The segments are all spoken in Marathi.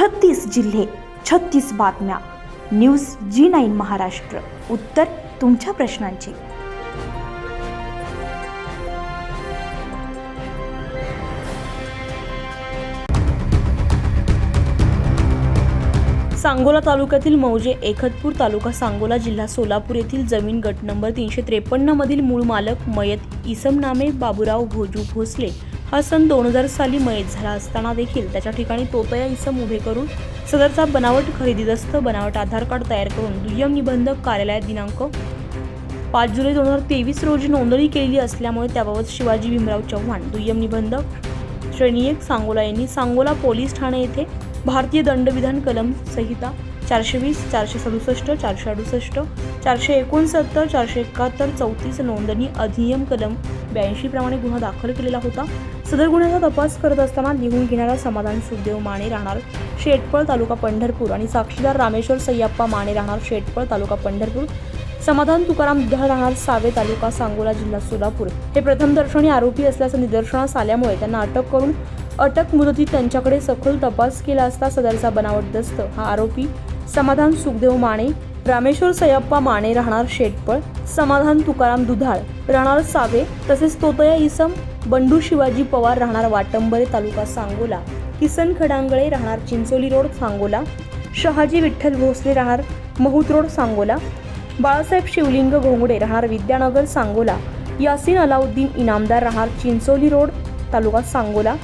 छत्तीस जिल्हे छत्तीस बातम्या. News G nine Maharashtra. उत्तर तुमच्या प्रश्नांची. सांगोला तालुक्यातील मौजे एकतपूर तालुका सांगोला जिल्हा सोलापूर येथील जमीन गट नंबर तीनशे त्रेपन्न मधील मूळ मालक मयत इसमनामे बाबुराव भोजू भोसले हा सन दोन हजार साली मयत झाला असताना देखील त्याच्या ठिकाणी तोतया इसम उभे करून सदरचा बनावट खरेदीदस्त बनावट आधार कार्ड तयार करून दुय्यम निबंधक कार्यालयात दिनांक पाच जुलै दोन हजार तेवीस रोजी नोंदणी केलेली असल्यामुळे त्याबाबत शिवाजी भीमराव चव्हाण दुय्यम निबंधक श्रेणी एक सांगोला यांनी सांगोला पोलीस ठाणे येथे भारतीय दंडविधान कलम संहिता चारशे वीस चारशे सदुसष्ट चारशे अडुसष्ट चारशे एकोणसत्तर चारशे एकाहत्तर चौतीस नोंदणी अधिनियम कलम ब्याऐंशी प्रमाणे गुन्हा दाखल केलेला होता. सदर गुन्ह्याचा तपास करत असताना लिहून घेणारा समाधान सुखदेव माने राहणार शेटपळ तालुका पंढरपूर आणि साक्षीदार रामेश्वर सय्यप्पा माने राहणार शेटपळ तालुका पंढरपूर. समाधान तुकाराम दुधाळ राहणार सावे तालुका सांगोला जिल्हा सोलापूर. हे प्रथम दर्शनी आरोपी असल्याचं निदर्शनास आल्यामुळे त्यांना अटक करून अटक मुदतीत त्यांच्याकडे सखोल तपास केला असता सदरचा बनावट दस्त. हा आरोपी समाधान सुखदेव माने रामेश्वर सयप्पा माने राहणार शेटपळ समाधान तुकाराम दुधाळ राहणार सावे तसेच तोतया इसम बंडू शिवाजी पवार राहणार वाटंबरे तालुका सांगोला किसन खडांगळे राहणार चिंचोली रोड सांगोला शहाजी विठ्ठल भोसले राहणार महूत रोड सांगोला बाळासाहेब शिवलिंग घोंगडे राहणार विद्यानगर सांगोला यासिन अलाउद्दीन इनामदार राहणार चिंचोली रोड तालुका सांगोला.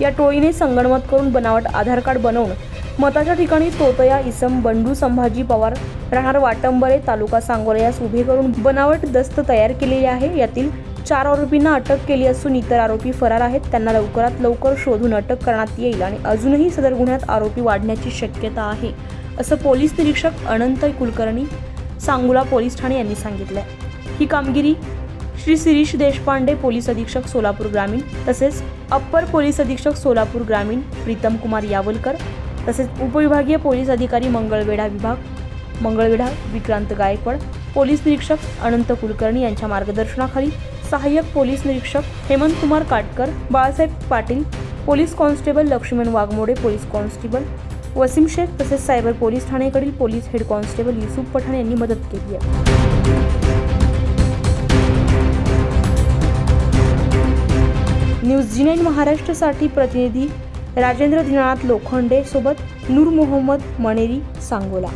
या टोळीने संगणमत करून बनावट आधार कार्ड बनवून मताच्या ठिकाणी तोतया इसम बंडू संभाजी पवार राहणार वाटंबरे तालुका सांगोला यास उभे करून बनावट दस्त तयार केलेली आहे. यातील चार आरोपींना अटक केली असून इतर आरोपी फरार आहेत. त्यांना लवकरात लवकर शोधून अटक करण्यात येईल आणि अजूनही सदर गुन्ह्यात आरोपी वाढण्याची शक्यता आहे असं पोलीस निरीक्षक अनंत कुलकर्णी सांगोला पोलीस ठाणे यांनी सांगितलं ही कामगिरी श्री शिरीष देशपांडे पोलीस अधीक्षक सोलापूर ग्रामीण तसेच अप्पर पोलीस अधीक्षक सोलापूर ग्रामीण प्रीतम कुमार यावलकर तसेच उपविभागीय पोलीस अधिकारी मंगळवेढा विभाग मंगळवेढा विक्रांत गायकवाड पोलीस निरीक्षक अनंत कुलकर्णी यांच्या मार्गदर्शनाखाली सहाय्यक पोलीस निरीक्षक Hemant Kumar Katkar Balasaheb Patil police constable Laxman Waghmode police constable Wasim Shaikh तसेच cyber police ठाणेकडील police head constable Yusuf Pathan यांनी मदत केली आहे. न्यूज जी नाईन महाराष्ट्रासाठी प्रतिनिधी राजेंद्र दिनानाथ लोखंडे सोबत नूर मोहम्मद मणेरी सांगोला.